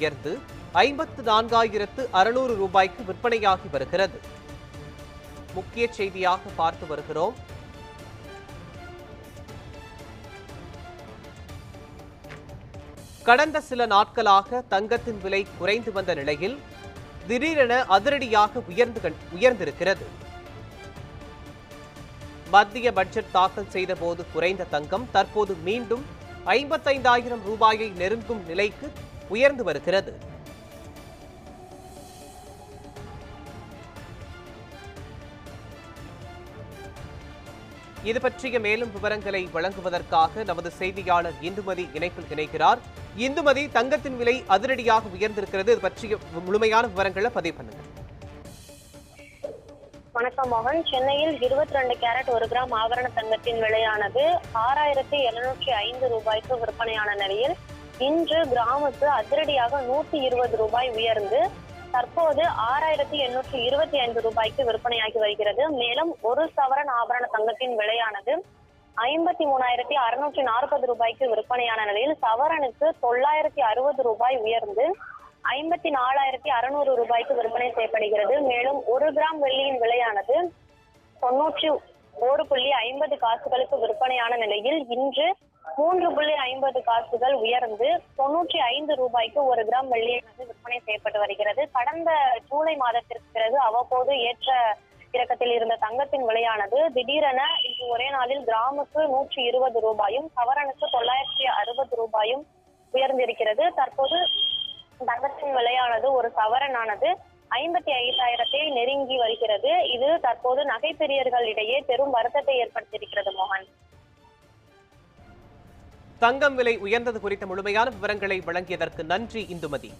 உயர்ந்து ஐம்பத்து நான்காயிரத்து அறுநூறு ரூபாய்க்கு விற்பனையாகி வருகிறது. முக்கிய செய்தியாக பார்த்து வருகிறோம். கடந்த சில நாட்களாக தங்கத்தின் விலை குறைந்து வந்த நிலையில் திடீரென அதிரடியாக உயர்ந்து உயர்ந்திருக்கிறது. மத்திய பட்ஜெட் தாக்கல் செய்தபோது குறைந்த தங்கம் தற்போது மீண்டும் ஐம்பத்தைந்தாயிரம் ரூபாயை நெருங்கும் நிலைக்கு உயர்ந்து வருகிறது. இது பற்றிய மேலும் விவரங்களை வழங்குவதற்காக நமது செய்தியாளர் இந்துமதி இணைப்பில் இணைக்கிறார் இந்துமதி தங்கத்தின் விலை அதிரடியாக உயர்ந்திருக்கிறது. இது பற்றிய முழுமையான விவரங்களை பதிவு பண்ணுங்க வணக்கம் மோகன். சென்னையில் இருபத்தி ரெண்டு கேரட் ஒரு கிராம் ஆபரண தங்கத்தின் விலையானது ஆறாயிரத்தி எழுநூற்றி ஐந்து ரூபாய்க்கு விற்பனையான நிலையில் இன்று கிராமுக்கு அதிரடியாக நூத்தி இருபது ரூபாய் உயர்ந்து தற்போது ஆறாயிரத்தி எண்ணூற்றி இருபத்தி ஐந்து ரூபாய்க்கு விற்பனையாகி வருகிறது. மேலும் ஒரு சவரன் ஆபரண தங்கத்தின் விலையானது ஐம்பத்தி மூணாயிரத்தி அறுநூற்றி நாற்பது ரூபாய்க்கு விற்பனையான நிலையில் சவரனுக்கு தொள்ளாயிரத்தி அறுபது ரூபாய் உயர்ந்து ஐம்பத்தி நாலாயிரத்தி அறுநூறு ரூபாய்க்கு விற்பனை செய்யப்படுகிறது. மேலும் ஒரு கிராம் வெள்ளியின் விலையானது தொன்னூற்றி ஒரு புள்ளி ஐம்பது காசுகளுக்கு விற்பனையான நிலையில் இன்று மூன்று புள்ளி ஐம்பது காசுகள் உயர்ந்து தொன்னூற்றி ஐந்து ரூபாய்க்கு ஒரு கிராம் வெள்ளியானது விற்பனை செய்யப்பட்டு வருகிறது. கடந்த ஜூலை மாதத்திற்கு பிறகு அவ்வப்போது ஏற்ற இறக்கத்தில் இருந்த தங்கத்தின் விலையானது திடீரென இன்று ஒரே நாளில் கிராமுக்கு நூற்றி இருபது ரூபாயும் சவரனுக்கு தொள்ளாயிரத்தி அறுபது ரூபாயும் உயர்ந்திருக்கிறது. தற்போது தங்கத்தின் விலையானது ஒரு சவரனானது ஐம்பத்தி ஐந்தாயிரத்தை நெருங்கி வருகிறது. இது தற்போது நகை பிரியர்களிடையே பெரும் வருத்தத்தை ஏற்படுத்தியிருக்கிறது மோகன். தங்கம் விலை உயர்ந்தது குறித்த முழுமையான விவரங்களை வழங்கியதற்கு நன்றி இந்துமதி.